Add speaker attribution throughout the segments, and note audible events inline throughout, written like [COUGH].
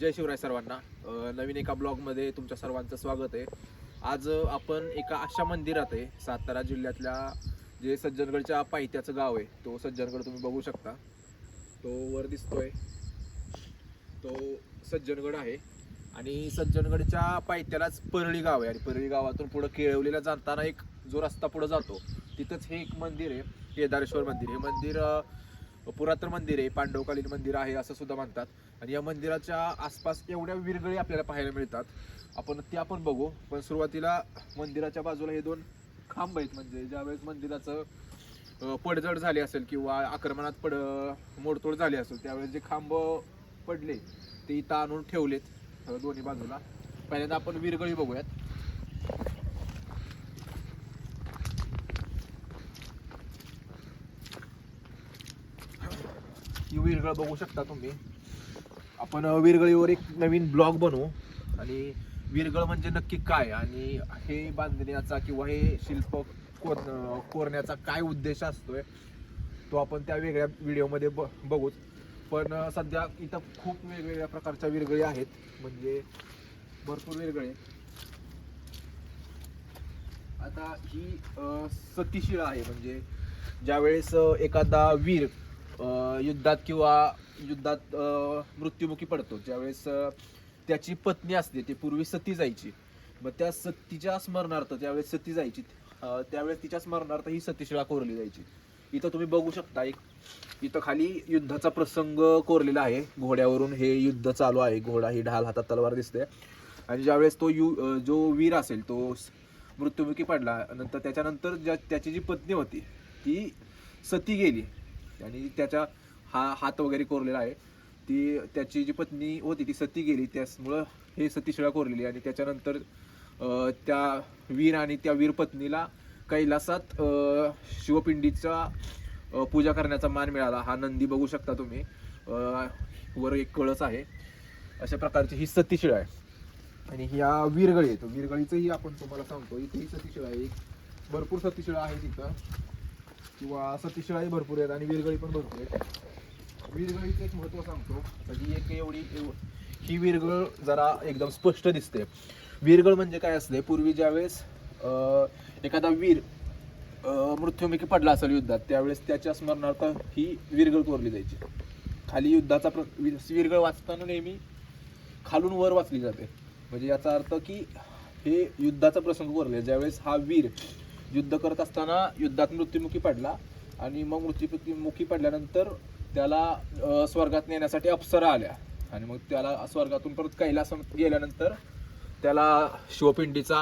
Speaker 1: जय शिवराय सर्वांना. नवीन एका ब्लॉगमध्ये तुमच्या सर्वांचं स्वागत आहे. आज आपण एका अशा मंदिरात आहे सातारा जिल्ह्यातल्या जे सज्जनगडच्या पायथ्याचं गाव आहे तो सज्जनगड तुम्ही बघू शकता. तो वर दिसतोय. तो सज्जनगड आहे. आणि सज्जनगडच्या पायथ्यालाच परळी गाव आहे. आणि परळी गावातून पुढं केळवलीला जाताना एक जो रस्ता पुढं जातो तिथंच हे एक मंदिर आहे केदारेश्वर मंदिर. हे मंदिर पुरातन मंदिर आहे पांडवकालीन मंदिर आहे असं सुद्धा म्हणतात. आणि या मंदिराच्या आसपास एवढ्या विरगळी आपल्याला पाहायला मिळतात. आपण ते आपण बघू. पण सुरुवातीला मंदिराच्या बाजूला हे दोन खांब आहेत. म्हणजे ज्यावेळेस मंदिराचं पडझड झाली असेल किंवा आक्रमणात पड मोडतोड झाली असेल त्यावेळेस जे खांब पडले ते इथं आणून ठेवलेत दोन्ही बाजूला. पहिल्यांदा आपण विरगळी बघूयात. विरगळ बघू शकता तुम्ही. आपण विरगळीवर एक नवीन ब्लॉग बनवू. आणि विरगळ म्हणजे नक्की काय? आणि हे बांधण्याचा किंवा हे शिल्प कोर कोरण्याचा काय उद्देश असतोय तो आपण त्या वेगळ्या व्हिडिओमध्ये ब बघूच. पण सध्या इथं खूप वेगवेगळ्या प्रकारच्या विरगळी आहेत. म्हणजे भरपूर विरगळे आता ही सतीशिळा आहे. म्हणजे ज्यावेळेस एखादा वीर युद्धात किंवा युद्धात मृत्युमुखी पडतो. ज्यावेळेस त्याची पत्नी असते ती पूर्वी सती जायची. मग त्या सतीच्या स्मरणार्थ ज्यावेळेस सती जायची त्यावेळेस तिच्या स्मरणार्थ ही सतीशिळा कोरली जायची. इथं तुम्ही बघू शकता एक इथं खाली युद्धाचा प्रसंग कोरलेला आहे. घोड्यावरून हे युद्ध चालू आहे. घोडा ही ढाल हातात तलवार दिसते. आणि ज्यावेळेस तो यु जो वीर असेल तो मृत्युमुखी पडला. नंतर त्याच्यानंतर ज्या त्याची जी पत्नी होती ती सती गेली. आणि त्याच्या हा हात वगैरे कोरलेला आहे. ती त्याची जी पत्नी होती ती सती गेली. त्यामुळं हे सतीशिळा कोरलेली आणि त्याच्यानंतर त्या वीर आणि त्या वीर पत्नीला कैलासात शिवपिंडीचा पूजा करण्याचा मान मिळाला. हा नंदी बघू शकता तुम्ही. वर एक कळस आहे. अशा प्रकारची ही सतीशिळा आहे. आणि ह्या वीरगळी येतो वीरगळीचंही आपण तुम्हाला सांगतो इथेही सतीशिळा आहे. एक भरपूर सतीशिळा आहे तिथं. किंवा सतीशिळाही भरपूर आहेत आणि वीरगळी पण भरपूर आहेत. वीरगळीचं एक महत्त्व सांगतो. आता ही एक एवढी ही वीरगळ जरा एकदम स्पष्ट दिसते. वीरगळ म्हणजे काय असते? पूर्वी ज्यावेळेस एखादा वीर मृत्युमुखी पडला असेल युद्धात त्यावेळेस त्याच्या स्मरणार्थ ही वीरगळ कोरली जायची. खाली युद्धाचा प्र वी- वीरगळ वाचताना नेहमी खालून वर वाचली जाते. म्हणजे याचा अर्थ की हे युद्धाचा प्रसंग कोरले. ज्यावेळेस हा वीर युद्ध करत असताना युद्धात मृत्युमुखी पडला आणि मग मृत्युमुखी पडल्यानंतर त्याला स्वर्गात नेण्यासाठी अप्सरा आल्या. आणि मग त्याला स्वर्गातून परत कैलास गेल्यानंतर त्याला शिवपिंडीचा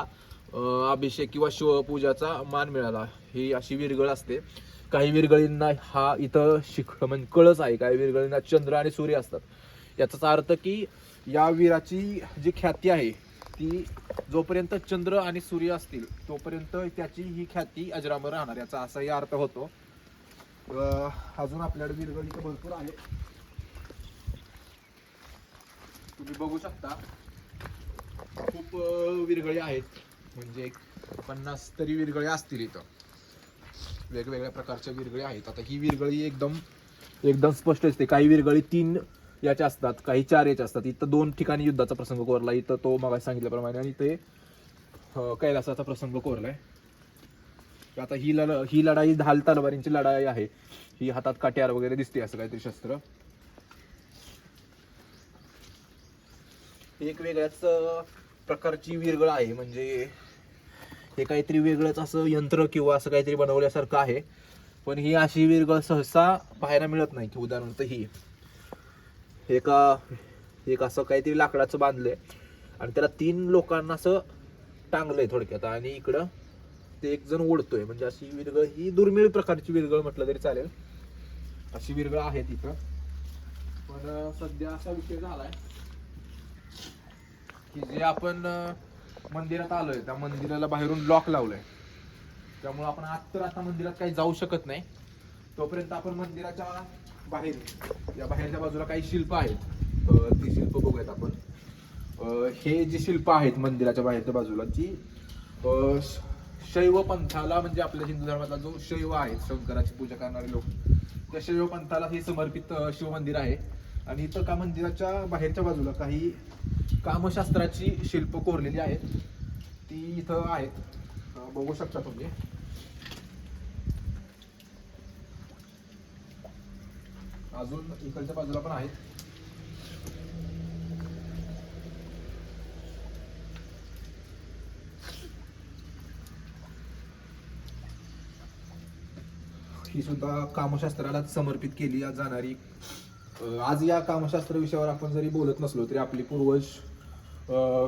Speaker 1: अभिषेक किंवा शिवपूजाचा मान मिळाला. ही अशी विरगळ असते. काही विरगळींना हा इथं शिख म्हणजे कळच आहे. काही विरगळींना चंद्र आणि सूर्य असतात. याचाच अर्थ की या वीराची जी ख्याती आहे ती जोपर्यंत चंद्र आणि सूर्य असतील तोपर्यंत त्याची ही ख्याती अजरामर राहणार याचा असाही अर्थ होतो. अजून आपल्याकडे विरगळी इथं भरपूर आहे. तुम्ही बघू शकता खूप विरगळी आहेत. म्हणजे एक पन्नास तरी विरगळी असतील इथं. वेगवेगळ्या प्रकारच्या विरगळी आहेत. आता ही विरगळी एकदम एकदम स्पष्ट असते काही विरगळी तीन याच्या असतात काही चार याच्या असतात. इथं दोन ठिकाणी युद्धाचा प्रसंग कोरला. इथं तो मग सांगितल्याप्रमाणे आणि ते कैलासाचा प्रसंग कोरलाय. आता ही लढ ही लढाई ढाल तलवारींची लढाई आहे. ही हातात काट्यार वगैरे दिसते असं काहीतरी शस्त्र. एक वेगळ्याच प्रकारची विरगळ आहे. म्हणजे हे काहीतरी वेगळंच असं यंत्र किंवा असं काहीतरी बनवल्यासारखं आहे. पण ही अशी विरगळ सहसा पाहायला मिळत नाही की उदाहरणार्थ ही. एका एक असं काहीतरी लाकडाचं बांधलंय. आणि त्याला तीन लोकांना असं टांगलंय थोडक्यात. आणि इकडं ते एक जण ओढतोय. म्हणजे अशी विरगळ ही दुर्मिळ प्रकारची विरगळ म्हटलं तरी चालेल. अशी विरगळ आहे तिथं. पण सध्या असा विषय झालाय की जे आपण मंदिरात आलोय त्या मंदिराला बाहेरून लॉक लावलंय. त्यामुळे आपण आत तर आता मंदिरात काही जाऊ शकत नाही. तोपर्यंत आपण मंदिराच्या बाहेर. या बाहेरच्या बाजूला काही शिल्प आहेत. ती शिल्प बघूयात आपण. हे जी शिल्प आहेत मंदिराच्या बाहेरच्या बाजूला ती श- शैव पंथाला म्हणजे आपल्या हिंदू धर्मातला जो शैव आहे शंकराची पूजा करणारे लोक त्या शैव पंथाला हे समर्पित शिवमंदिर आहे. आणि इथं का मंदिराच्या बाहेरच्या बाजूला काही कामशास्त्राची शिल्प कोरलेली आहेत. ती इथं आहेत. बघू शकता तुम्ही. अजून इकडच्या बाजूला पण आहेत. ही सुद्धा कामशास्त्राला समर्पित केली जाणारी. आज या कामशास्त्र विषयावर आपण जरी बोलत नसलो तरी आपले पूर्वज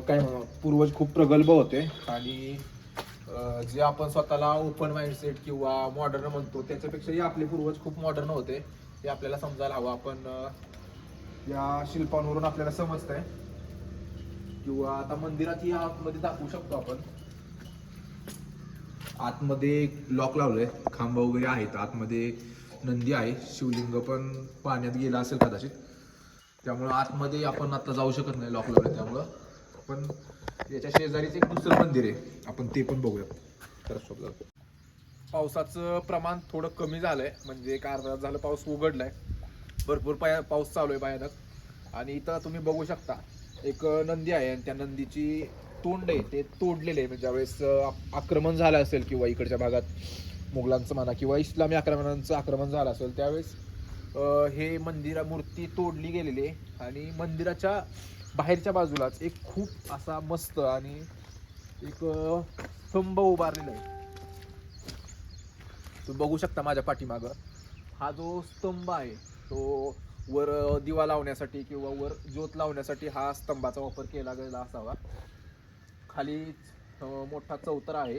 Speaker 1: काय म्हणू पूर्वज खूप प्रगल्भ होते आणि जे आपण स्वतःला ओपन माइंडसेट किंवा मॉडर्न म्हणतो त्याच्यापेक्षाही आपले पूर्वज खूप मॉडर्न होते. हे आपल्याला समजायला हवं. आपण या शिल्पांवरून आपल्याला समजतंय. किंवा आता मंदिरात या आतमध्ये दाखवू शकतो आपण. आतमध्ये लॉक लावलंय. खांब वगैरे आहेत. आतमध्ये नंदी आहे. शिवलिंग पण पाण्यात गेला असेल कदाचित. त्यामुळं आतमध्ये आपण आता जाऊ शकत नाही लॉक लावलंय त्यामुळं पण याच्या शेजारीच एक दुसरं मंदिर आहे. आपण ते पण बघूया तर पावसाचं प्रमाण थोडं कमी झालंय. म्हणजे एक अर्धा झालं पाऊस उघडलाय. भरपूर पाया पाऊस चालू आहे भयानक. आणि इथं तुम्ही बघू शकता एक नंदी आहे आणि त्या नंदीची तोंड आहे. ते तोडलेले आहे. म्हणजे ज्यावेळेस आक्रमण झालं असेल किंवा इकडच्या भागात मुघलांचं म्हणा किंवा इस्लामी आक्रमणांचं आक्रमण झालं असेल त्यावेळेस हे मंदिरा मूर्ती तोडली गेलेली आहे. आणि मंदिराच्या बाहेरच्या बाजूलाच एक खूप असा मस्त आणि एक स्तंभ उभारलेला आहे. तुम्ही बघू शकता माझ्या पाठीमागं. हा जो स्तंभ आहे तो वर दिवा लावण्यासाठी किंवा वर ज्योत लावण्यासाठी हा स्तंभाचा वापर केला गेला असावा. खाली मोठा चौतरा आहे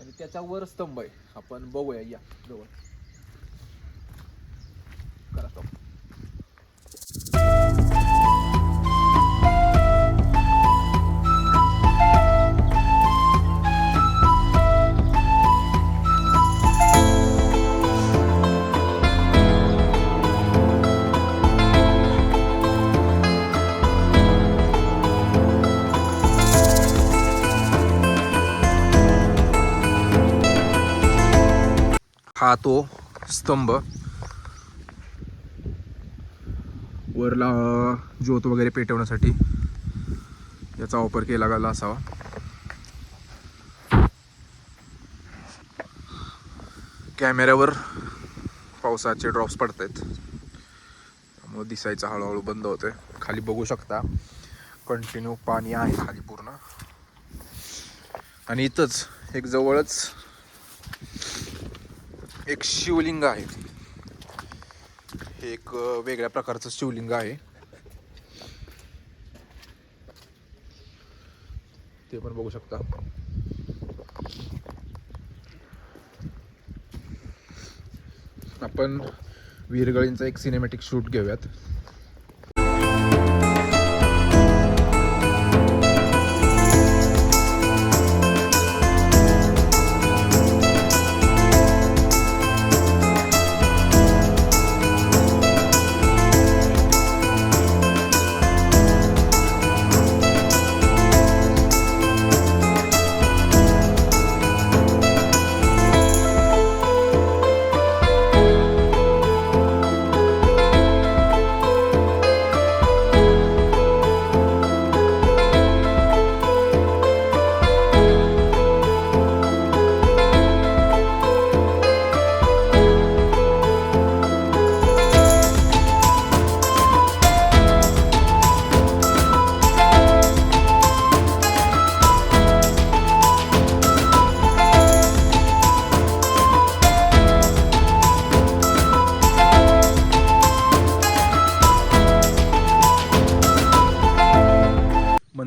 Speaker 1: आणि त्याच्यावर स्तंभ आहे. आपण बघूया या जवळ. हा तो स्तंभ. वरला ज्योत वगैरे पेटवण्यासाठी याचा वापर केला गेला असावा. कॅमेऱ्यावर पावसाचे ड्रॉप्स पडत आहेत त्यामुळे दिसायचं हळूहळू बंद होते खाली बघू शकता. कंटिन्यू पाणी आहे खाली पूर्ण. आणि इथंच एक जवळच एक शिवलिंग आहे. हे एक वेगळ्या प्रकारचं शिवलिंग आहे. ते पण बघू शकता. आपण वीरगळींचा एक सिनेमॅटिक शूट घेऊयात.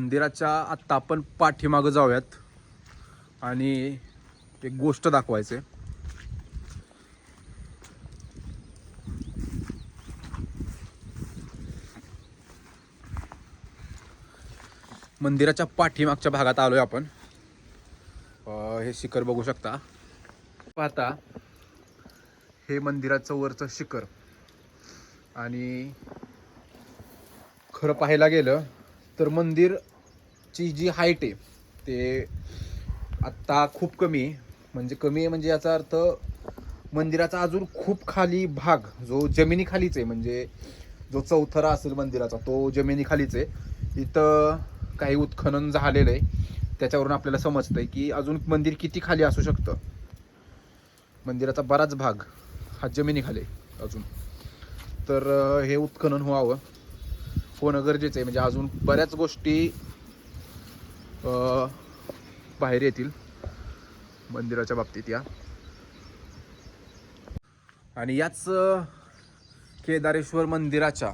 Speaker 1: मंदिराच्या आत्ता आपण पाठीमागं जाऊयात. आणि एक गोष्ट दाखवायचे मंदिराच्या पाठीमागच्या भागात आलोय आपण. हे शिखर बघू शकता. पाहता हे मंदिराचं वरचं शिखर. आणि खरं पाहायला गेलं तर मंदिर ची जी हाईट आहे ते आत्ता खूप कमी आहे. म्हणजे कमी आहे म्हणजे याचा अर्थ मंदिराचा अजून खूप खाली भाग जो जमिनीखालीच आहे म्हणजे जो चौथरा असेल मंदिराचा तो जमिनीखालीच आहे. इथं काही उत्खनन झालेलं आहे. त्याच्यावरून आपल्याला समजतं आहे की अजून मंदिर किती खाली असू शकतं. मंदिराचा बराच भाग हा जमिनीखाली आहे अजून. तर हे उत्खनन व्हावं. होणं गरजेचं आहे. म्हणजे अजून बऱ्याच गोष्टी बाहेर येतील. मंदिराच्या बाबतीत या. आणि याच केदारेश्वर मंदिराच्या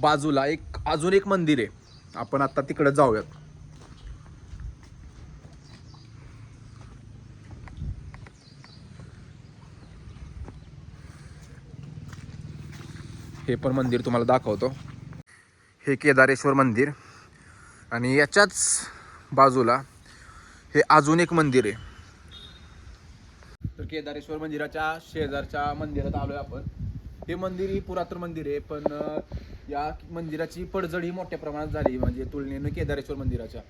Speaker 1: बाजूला एक अजून एक मंदिर आहे. आपण आता तिकडे जाऊयात. हे पण मंदिर तुम्हाला दाखवतो. हे केदारेश्वर मंदिर. आणि याच्याच बाजूला हे अजून एक मंदिर आहे. तर केदारेश्वर मंदिराच्या शेजारच्या मंदिरात आलोय आपण. हे मंदिर ही पुरातन मंदिर आहे पण या मंदिराची पडझड ही मोठ्या प्रमाणात झाली म्हणजे तुलनेनं केदारेश्वर मंदिराच्या.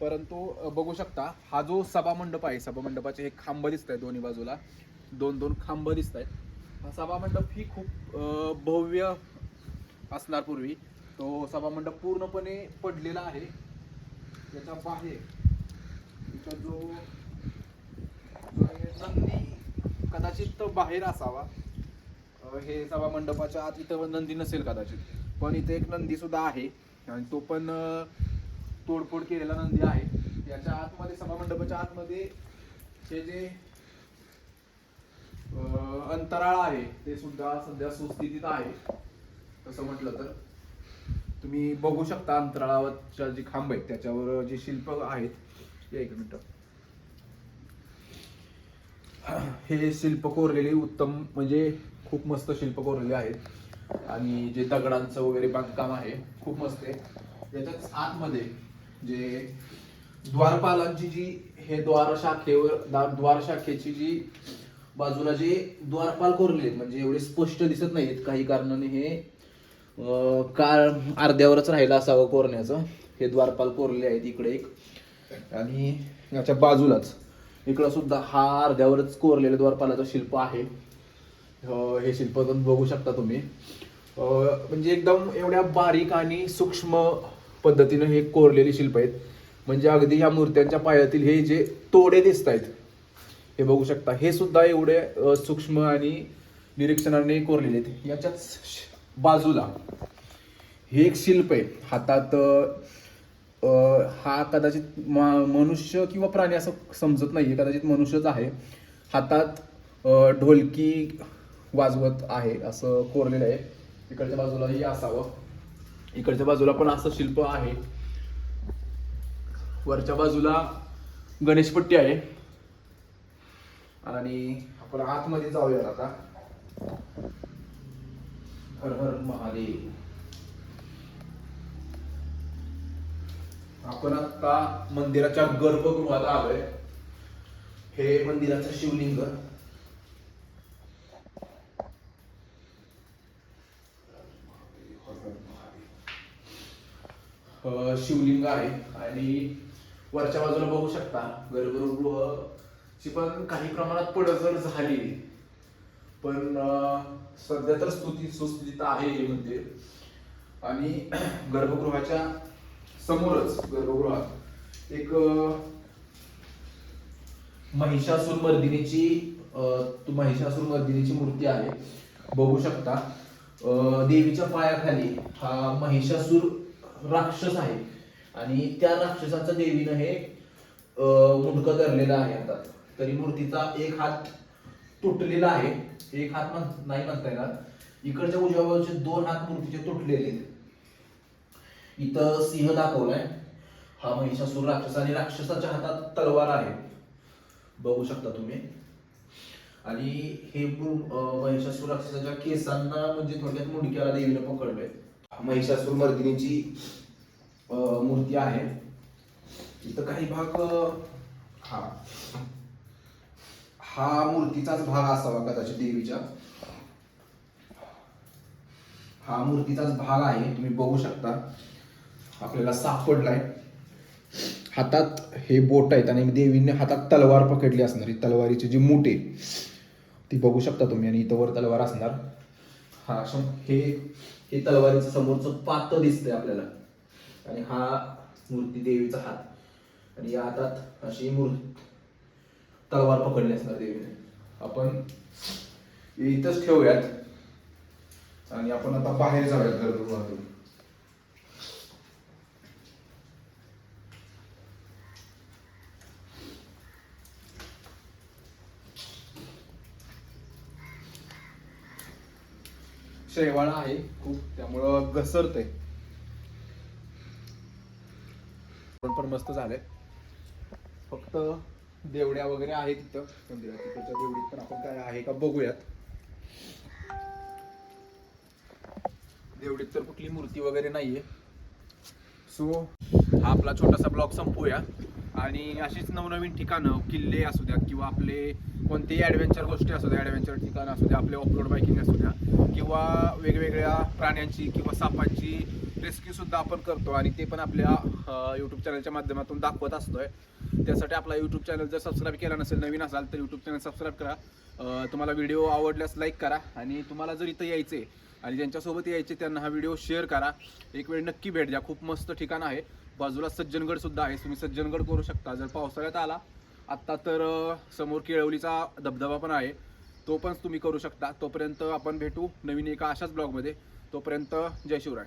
Speaker 1: परंतु बघू शकता हा जो सभा मंडप आहे सभा मंडपाचे हे खांब दिसत आहेत दोन्ही बाजूला. दोन दोन खांब दिसत आहेत हा सभा मंडप ही खूप भव्य असणार पूर्वी. तो सभा मंडप पूर्णपणे पडलेला आहे. याच्या बाहेर त्याचा जो नंदी कदाचित तो बाहेर असावा. हे सभा मंडपाच्या आत इथं नंदी नसेल कदाचित. पण इथे एक नंदी सुद्धा आहे. आणि तो पण तोडफोड केलेला नंदी आहे. याच्या आतमध्ये सभा मंडपाच्या आतमध्ये हे जे अंतराळ आहे ते सुद्धा सध्या सुस्थितीत आहे. तसं म्हटलं तर. तुम्ही बघू शकता अंतराळावरच्या जी खांब आहेत त्याच्यावर जे शिल्प आहेत या एक मिनिट. हे शिल्प कोरलेले उत्तम म्हणजे खूप मस्त शिल्प कोरलेले आहेत. आणि जे दगडांचं वगैरे बांधकाम आहे खूप मस्त आहे. त्याच्याच आतमध्ये जे द्वारपालांची जी हे द्वार शाखेवर द्वार शाखेची जी बाजूला जे द्वारपाल कोरले म्हणजे एवढे स्पष्ट दिसत नाहीत काही कारणाने हे काळ अर्ध्यावरच राहिलं असावं कोरण्याचं. हे द्वारपाल कोरले आहेत इकडे एक. आणि याच्या बाजूलाच इकडं सुद्धा हा अर्ध्यावरच कोरलेलं द्वारपालाचं शिल्प आहे. हे शिल्प बघू शकता तुम्ही. म्हणजे एकदम एवढ्या बारीक आणि सूक्ष्म पद्धतीनं हे कोरलेली शिल्प आहेत. म्हणजे अगदी ह्या मूर्त्यांच्या पायातील हे जे तोडे दिसत आहेत हे बघू शकता. हे सुद्धा एवढे सूक्ष्म आणि निरीक्षणाने कोरलेले आहेत. याच्याच बाजूला. हे एक शिल्प आहे. हातात हा कदाचित मा- मनुष्य किंवा प्राणी असं समजत नाही कदाचित मनुष्यच आहे. हातात ढोलकी वाजवत आहे असं कोरलेलं आहे. इकडच्या बाजूलाही असावं. इकडच्या बाजूला पण असं शिल्प आहे. वरच्या बाजूला गणेशपट्टी आहे. आणि आपण आतमध्ये जाऊया आता. हर हर महादेव. आपण आता मंदिराच्या गर्भगृहात आलोय. हे मंदिराचं शिवलिंग. शिवलिंग आहे आणि वरच्या बाजूला बघू शकता गर्भगृह. ची पण काही प्रमाणात पडझड झाली. पण सध्या तर स्तुती सुस्थितीत आहे हे मंदिर आणि [CLEARS THROAT] गर्भगृहाच्या समोरच गर्भगृहात एक महिषासूर मर्दिनीची तू महिषासूर मर्दिनीची मूर्ती आहे. बघू शकता. देवीच्या पायाखाली हा महिषासूर राक्षस आहे. आणि त्या राक्षसाचं देवीनं हे अ, मुंडकं धरलेलं आहे हातात तरी मूर्तीचा एक हात तुटलेला आहे. एक हात म्हण- नाही म्हणता येणार. इकडच्या उजव्या बाजूचे दोन हात मूर्तीचे तुटलेले आहेत. इथं सिंह दाखवलाय. हा महिषासूर राक्षस आणि राक्षसाच्या हातात तलवार आहे. बघू शकता तुम्ही. आणि हे महिषासूर राक्षसाच्या केसांना म्हणजे थोडक्यात मुंडक्याला देवीनं पकडलंय. महिषासूर मर्दिनीची मूर्ती आहे. इथं काही भाग हा. हा मूर्तीचाच भाग असावा कदाचित देवीच्या. हा मूर्तीचाच भाग आहे तुम्ही बघू शकता. आपल्याला सापडलाय. हातात हे बोट आहेत आणि देवीने हातात तलवार पकडली असणार ही तलवारीची जी मूठ आहे ती बघू शकता तुम्ही आणि इथं वर तलवार असणार. हा शं- हे हे तलवारीचं समोरचं पात दिसतंय आपल्याला. आणि हा मूर्ती देवीचा हात. आणि या हातात अशी मूर्ती तलवार पकडली असणार देवीने आपण इथंच ठेवूयात. आणि आपण आता बाहेर जाऊयात गर्भगृहातून शेवाळा आहे खूप त्यामुळं घसरतय. पण पण मस्त झालंय. फक्त देवड्या वगैरे आहेत तिथं मंदिरात. तिकडच्या देवडीत पण आपण काय आहे का बघूयात. देवडीत तर कुठली मूर्ती वगैरे नाहीये. सो हा आपला छोटासा ब्लॉग संपूया. आणि अशीच नवनवीन ठिकाणं किल्ले असू द्या किंवा आपले कोणतेही ॲडव्हेंचर गोष्टी असू द्या ॲडव्हेंचर ठिकाणं असू द्या आपले ऑफरोड बायकिंग असू द्या किंवा वेगवेगळ्या प्राण्यांची किंवा सापांची रेस्क्यू सुद्धा आपण करतो आणि ते पण आपल्या यूट्यूब चॅनलच्या माध्यमातून दाखवत असतोय. त्यासाठी आपला यूट्यूब चॅनल जर सबस्क्राईब केला नसेल नवीन असाल तर यूट्यूब चॅनल सबस्क्राईब करा. तुम्हाला व्हिडिओ आवडल्यास लाईक करा आणि तुम्हाला जर इथं यायचे आणि ज्यांच्यासोबत यायचे त्यांना हा व्हिडिओ शेअर करा. एक वेळ नक्की भेट द्या. खूप मस्त ठिकाण आहे. बाजूला सज्जनगडसुद्धा आहे. तुम्ही सज्जनगड करू शकता. जर पावसाळ्यात आला आत्ता तर समोर केळवलीचा धबधबा पण आहे. तो पण तुम्ही करू शकता. तोपर्यंत आपण भेटू नवीन एका अशाच ब्लॉगमध्ये तोपर्यंत जय शिवराय.